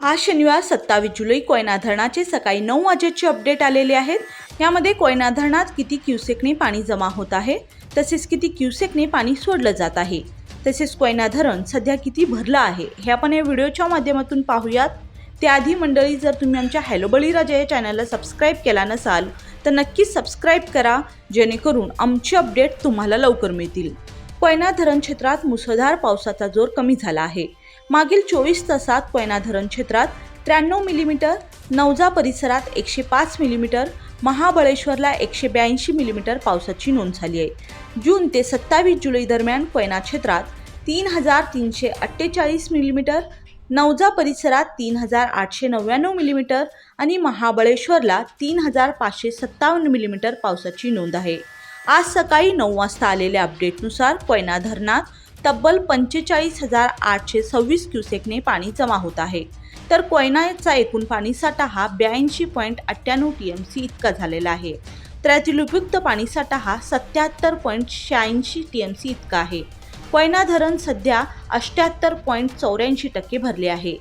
आज शनिवार सत्तावीस जुलै कोयना धरणाचे सकाळी नऊ वाजेचे अपडेट आलेले आहेत. यामध्ये कोयना धरणात किती क्युसेकने पाणी जमा होत आहे तसेच किती क्युसेकने पाणी सोडलं जात आहे तसेच कोयना धरण सध्या किती भरलं आहे हे आपण या व्हिडिओच्या माध्यमातून पाहूयात. त्याआधी मंडळी जर तुम्ही आमच्या हॅलो बळीराजा या चॅनलला सबस्क्राईब केला नसाल तर नक्कीच सबस्क्राईब करा जेणेकरून आमचे अपडेट तुम्हाला लवकर मिळतील. कोयना धरण क्षेत्रात मुसळधार पावसाचा जोर कमी झाला आहे. मागील चोवीस तासात कोयना धरण क्षेत्रात त्र्याण्णव मिलीमीटर नवजा परिसरात एकशे पाच मिलीमीटर महाबळेश्वरला एकशे ब्याऐंशी मिलीमीटर पावसाची नोंद झाली आहे. जून ते सत्तावीस जुलै दरम्यान कोयना क्षेत्रात तीन हजार तीनशे अठ्ठेचाळीस मिलीमीटर नवजा परिसरात तीन हजार आठशे नव्याण्णव मिलीमीटर आणि महाबळेश्वरला तीन हजार पाचशे सत्तावन्न मिलीमीटर पावसाची नोंद आहे. आज सकाळी नऊ वाजता आलेल्या अपडेटनुसार कोयना धरणात तब्बल पंचेचाळीस हजार आठशे सव्वीस क्युसेकने पाणी जमा होत आहे. तर कोयनाचा एकूण पाणीसाठा हा ब्याऐंशी पॉईंट अठ्ठ्याण्णव टी एम सी इतका झालेला आहे. तर यातील उपयुक्त पाणीसाठा हा सत्याहत्तर पॉईंट शहाऐंशी टी एम सी इतका आहे. कोयना धरण सध्या अष्ट्याहत्तर पॉईंट चौऱ्याऐंशी टक्के भरले आहे.